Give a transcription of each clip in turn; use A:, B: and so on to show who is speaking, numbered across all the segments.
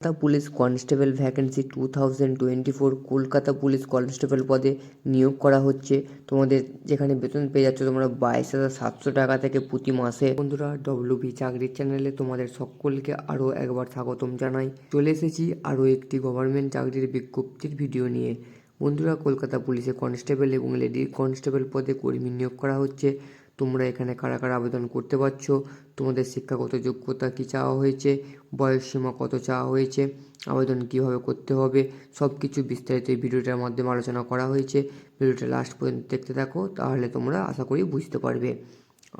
A: Kolkata police constable vacancy two thousand twenty four Kolkata police constable পদে নিয়োগ করা হচ্ছে। তোমাদের যেখানে বেতন পেয়ে যাচ্ছ তোমরা বাইশ হাজার সাতশো টাকা থেকে প্রতি মাসে। বন্ধুরা ডব্লিউ বি চাকরির চ্যানেলে তোমাদের সকলকে আরও একবার স্বাগতম জানাই। চলে এসেছি আরও একটি গভর্নমেন্ট চাকরির বিজ্ঞপ্তির ভিডিও নিয়ে। বন্ধুরা, কলকাতা পুলিশে কনস্টেবল এবং লেডি কনস্টেবল পদে কর্মী নিয়োগ করা হচ্ছে। তোমরা এখানে কারা কারা আবেদন করতে পারছ? তোমাদের শিক্ষাগত যোগ্যতা কী চাওয়া হয়েছে? বয়স সীমা কত চাওয়া হয়েছে? আবেদন কীভাবে করতে হবে? সব কিছু বিস্তারিত এই ভিডিওটার মাধ্যমে আলোচনা করা হয়েছে। ভিডিওটা লাস্ট পর্যন্ত দেখতে থাকো, তাহলে তোমরা আশা করি বুঝতে পারবে।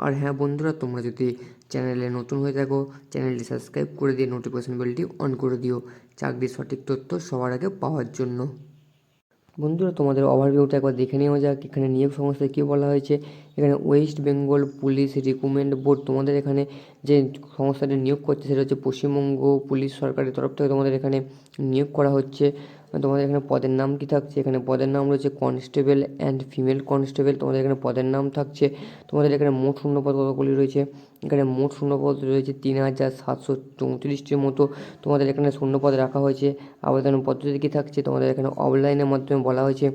A: আর হ্যাঁ বন্ধুরা, তোমরা যদি চ্যানেলে নতুন হয়ে থাকো, চ্যানেলটি সাবস্ক্রাইব করে দিয়ে নোটিফিকেশন বেলটি অন করে দিও। চাকরির সঠিক তথ্য সবার আগে পাওয়ার জন্য। বন্ধুরা, তোমাদের ওভারভিউটা একবার দেখে নেওয়া যাক, এখানে নিয়োগ সংস্থায় কী বলা হয়েছে। এখানে West Bengal police recruitment board তোমাদের এখানে যে সংস্থাটি নিয়োগ করছে, সেটা হচ্ছে পশ্চিমবঙ্গ পুলিশ সরকারের তরফ থেকে তোমাদের এখানে নিয়োগ করা হচ্ছে। তোমাদের এখানে পদের নাম কি থাকছে? এখানে পদের নাম রয়েছে কনস্টেবল অ্যান্ড ফিমেল কনস্টেবল তোমাদের এখানে পদের নাম থাকছে। তোমাদের এখানে মোট শূন্যপদ কতগুলি রয়েছে? এখানে মোট শূন্যপদ রয়েছে তিন হাজার সাতশো চৌত্রিশটির মতো। তোমাদের এখানে শূন্যপদ রাখা হয়েছে। আবেদন পদ্ধতি কী থাকছে? তোমাদের এখানে অফলাইনের মাধ্যমে বলা হয়েছে।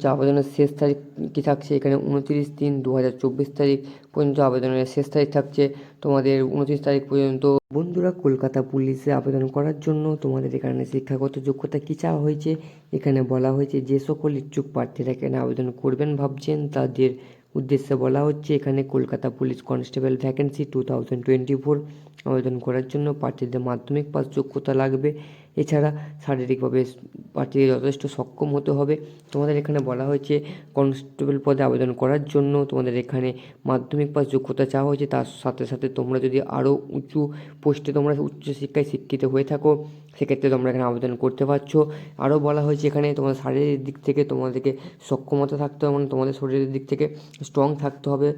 A: যে আবেদনের শেষ তারিখ কী থাকছে? এখানে উনতিরিশ তিন দু হাজার চব্বিশ তারিখ পর্যন্ত আবেদনের শেষ তারিখ থাকছে। তোমাদের উনত্রিশ তারিখ পর্যন্ত বন্ধুরা, কলকাতা পুলিশে আবেদন করার জন্য তোমাদের এখানে শিক্ষাগত যোগ্যতা কী চাওয়া হয়েছে? এখানে বলা হয়েছে, যে সকল ইচ্ছুক প্রার্থীরা এখানে আবেদন করবেন ভাবছেন। তাদের উদ্দেশ্যে বলা হচ্ছে, এখানে Kolkata police constable vacancy two thousand twenty four আবেদন করার জন্য প্রার্থীদের মাধ্যমিক পাস যোগ্যতা লাগবে। এছাড়া শারীরিকভাবে প্রার্থীদের যথেষ্ট সক্ষম হতে হবে। তোমাদের এখানে বলা হয়েছে কনস্টেবল পদে আবেদন করার জন্য তোমাদের এখানে মাধ্যমিক পাস যোগ্যতা চাওয়া হয়েছে। তার সাথে সাথে তোমরা যদি আরও উঁচু পোস্টে তোমরা উচ্চশিক্ষায় শিক্ষিত হয়ে থাকো, সেক্ষেত্রে তোমরা এখানে আবেদন করতে পারছ। আরও বলা হয়েছে এখানে তোমাদের শারীরিক দিক থেকে তোমাদেরকে সক্ষমতা থাকতে হবে মানে তোমাদের শরীরের দিক থেকে স্ট্রং থাকতে হবে।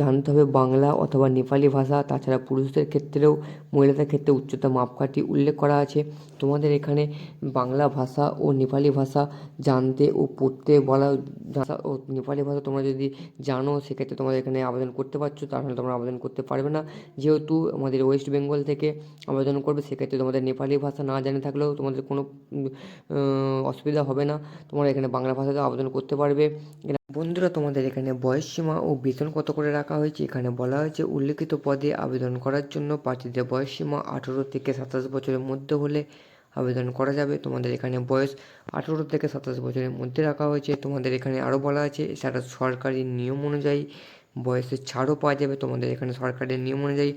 A: জানতে হবে বাংলা অথবা নেপালি ভাষা, তাছাড়া পুরুষদের ক্ষেত্রেও মহিলাদের ক্ষেত্রে উচ্চতা মাপকাঠি উল্লেখ করা আছে। তোমাদের এখানে বাংলা ভাষা ও নেপালি ভাষা জানতে ও পড়তে বলা ভাষা ও নেপালি ভাষা তোমরা যদি জানো, সেক্ষেত্রে তোমাদের এখানে আবেদন করতে পারছ, তাহলে তোমরা আবেদন করতে পারবে না। যেহেতু আমাদের ওয়েস্ট বেঙ্গল থেকে আবেদন করবে, সেক্ষেত্রে তোমাদের নেপালি ভাষা না জানে থাকলেও তোমাদের কোনো অসুবিধা হবে না। তোমরা এখানে বাংলা ভাষাতে আবেদন করতে পারবে। বন্ধুরা, তোমাদের এখানে বয়স সীমা ও বেতন কত করে রাখা হয়েছে? এখানে বলা হয়েছে, উল্লেখিত পদে আবেদন করার জন্য প্রার্থীদের বয়স সীমা আঠেরো থেকে সাতাশ বছরের মধ্যে হলে আবেদন করা যাবে। তোমাদের এখানে বয়স আঠেরো থেকে সাতাশ বছরের মধ্যে রাখা হয়েছে। তোমাদের এখানে আরও বলা আছে সেটা সরকারি নিয়ম অনুযায়ী বয়সের ছাড়ও পাওয়া যাবে। তোমাদের এখানে সরকারের নিয়ম অনুযায়ী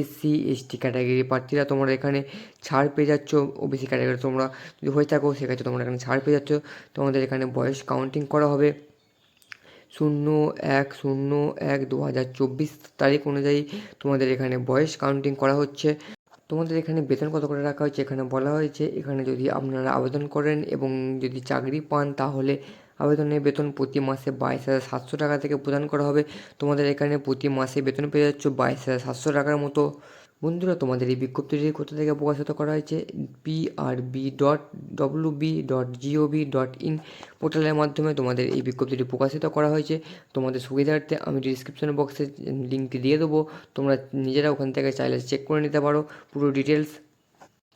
A: এসসি এসটি ক্যাটাগরি প্রার্থীরা তোমরা এখানে ছাড় পেয়ে যাচ্ছ। ওবিসি ক্যাটাগরি তোমরা যদি হয়ে থাকো, সেক্ষেত্রে তোমরা এখানে ছাড় পেয়ে যাচ্ছ। তোমাদের এখানে বয়স কাউন্টিং করা হবে শূন্য এক শূন্য এক দু হাজার চব্বিশ তারিখ অনুযায়ী তোমাদের এখানে বয়স কাউন্টিং করা হচ্ছে। তোমাদের এখানে বেতন কত করে রাখা হয়েছে? এখানে বলা হয়েছে, এখানে যদি আপনারা আবেদন করেন এবং যদি চাকরি পান, তাহলে আবেদনের বেতন প্রতি মাসে বাইশ হাজার সাতশো টাকা থেকে প্রদান করা হবে। তোমাদের এখানে প্রতি মাসে বেতন পেয়ে যাচ্ছ বাইশ হাজার সাতশো টাকার মতো। বন্ধুরা, তোমাদের এই বিজ্ঞপ্তিটি কোথা থেকে প্রকাশিত করা হয়েছে PRB dot W B dot gov dot in পোর্টালের মাধ্যমে তোমাদের এই বিজ্ঞপ্তিটি প্রকাশিত করা হয়েছে। তোমাদের সুবিধার্থে আমি ডিসক্রিপশন বক্সে লিঙ্কটি দিয়ে দেবো। তোমরা নিজেরা ওখান থেকে চাইলে চেক করে নিতে পারো পুরো ডিটেলস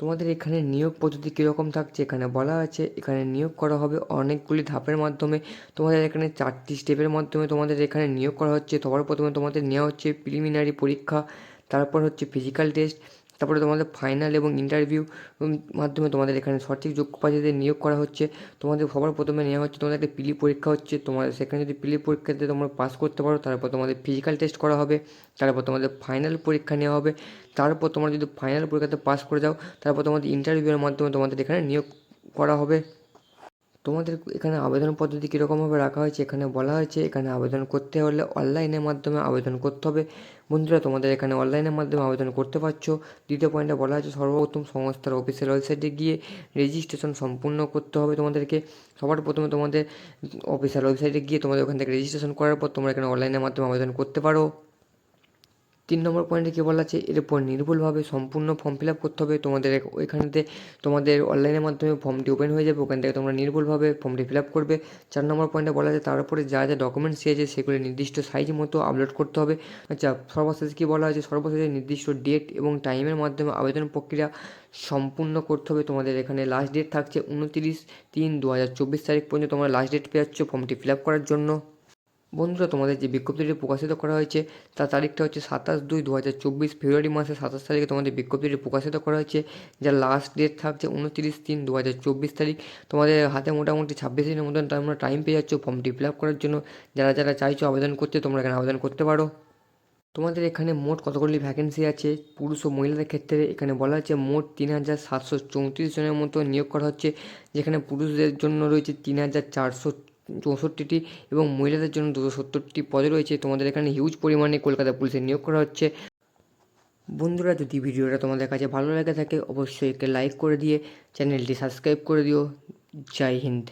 A: তোমাদের এখানে নিয়োগ পদ্ধতি কীরকম থাকছে এখানে বলা আছে। এখানে নিয়োগ করা হবে অনেকগুলি ধাপের মাধ্যমে। তোমাদের এখানে চারটি স্টেপের মাধ্যমে তোমাদের এখানে নিয়োগ করা হচ্ছে। সবার প্রথমে তোমাদের নেওয়া হচ্ছে প্রিলিমিনারি পরীক্ষা। তারপর হচ্ছে ফিজিক্যাল টেস্ট তারপরে তোমাদের ফাইনাল এবং ইন্টারভিউ মাধ্যমে তোমাদের এখানে সঠিক যোগ্য প্রার্থীদের নিয়োগ করা হচ্ছে। তোমাদের সবার প্রথমে নেওয়া হচ্ছে তোমাদের একটা পিলি পরীক্ষা হচ্ছে, তোমাদের সেখানে যদি পিলি পরীক্ষাতে তোমরা পাস করতে পারো, তারপর তোমাদের ফিজিক্যাল টেস্ট করা হবে, তারপর তোমাদের ফাইনাল পরীক্ষা নেওয়া হবে, তারপর তোমরা যদি ফাইনাল পরীক্ষাতে পাস করে যাও, তারপর তোমাদের ইন্টারভিউয়ের মাধ্যমে তোমাদের এখানে নিয়োগ করা হবে। তোমাদের এখানে আবেদন পদ্ধতি কীরকমভাবে রাখা হয়েছে? এখানে বলা হয়েছে, এখানে আবেদন করতে হলে অনলাইনের মাধ্যমে আবেদন করতে হবে। বন্ধুরা, তোমাদের এখানে অনলাইনের মাধ্যমে আবেদন করতে পারছ। দ্বিতীয় পয়েন্টে বলা হয়েছে, সর্বপ্রথম সংস্থার অফিসিয়াল ওয়েবসাইটে গিয়ে রেজিস্ট্রেশন সম্পূর্ণ করতে হবে তোমাদেরকে। সবার প্রথমে তোমাদের অফিসিয়াল ওয়েবসাইটে গিয়ে তোমাদের ওখান থেকে রেজিস্ট্রেশন করার পর তোমরা এখানে অনলাইনের মাধ্যমে আবেদন করতে পারো। তিন নম্বর পয়েন্টে কী বলা আছে? এরপর নির্ভুলভাবে সম্পূর্ণ ফর্ম ফিল আপ করতে হবে। তোমাদের ওইখানেতে তোমাদের অনলাইনের মাধ্যমে ফর্মটি ওপেন হয়ে যাবে। ওখান থেকে তোমরা নির্ভুলভাবে ফর্মটি ফিল আপ করবে। চার নম্বর পয়েন্টে বলা আছে, তার উপরে যা যা ডকুমেন্টস চেয়েছে সেগুলি নির্দিষ্ট সাইজ মতো আপলোড করতে হবে। আচ্ছা সর্বশেষ কী বলা হয়েছে? সর্বশেষে নির্দিষ্ট ডেট এবং টাইমের মাধ্যমে আবেদন প্রক্রিয়া সম্পূর্ণ করতে হবে। তোমাদের এখানে লাস্ট ডেট থাকছে উনতিরিশ তিন দু হাজার চব্বিশ তারিখ পর্যন্ত তোমরা লাস্ট ডেট পেয়ে যাচ্ছ ফর্মটি ফিল আপ করার জন্য। বন্ধুরা, তোমাদের যে বিজ্ঞপ্তিটি প্রকাশিত করা হয়েছে, তার তারিখটা হচ্ছে সাতাশ দুই দু হাজার চব্বিশ ফেব্রুয়ারি মাসের সাতাশ তারিখে তোমাদের বিজ্ঞপ্তিটি প্রকাশিত করা হয়েছে, যার লাস্ট ডেট থাকছে উনত্রিশ তিন দু হাজার চব্বিশ তারিখ। তোমাদের হাতে মোটামুটি ছাব্বিশ দিনের মতন তোমরা টাইম পেয়ে যাচ্ছ ফর্মটি ফিল আপ করার জন্য। যারা যারা চাইছো আবেদন করতে, তোমরা এখানে আবেদন করতে পারো। তোমাদের এখানে মোট কতগুলি ভ্যাকেন্সি আছে? পুরুষ ও মহিলাদের ক্ষেত্রে এখানে বলা হচ্ছে মোট তিন হাজার সাতশো চৌত্রিশ জনের মতো নিয়োগ করা হচ্ছে, যেখানে পুরুষদের জন্য রয়েছে তিন হাজার চারশো চৌষট্টিটি এবং মহিলাদের জন্য দুশো সত্তরটি পদে রয়েছে। তোমাদের এখানে হিউজ পরিমাণে কলকাতা পুলিশে নিয়োগ করা হচ্ছে। বন্ধুরা, যদি ভিডিওটা তোমাদের কাছে ভালো লেগে থাকে, অবশ্যই একে লাইক করে দিয়ে চ্যানেলটি সাবস্ক্রাইব করে দিও। জয় হিন্দ।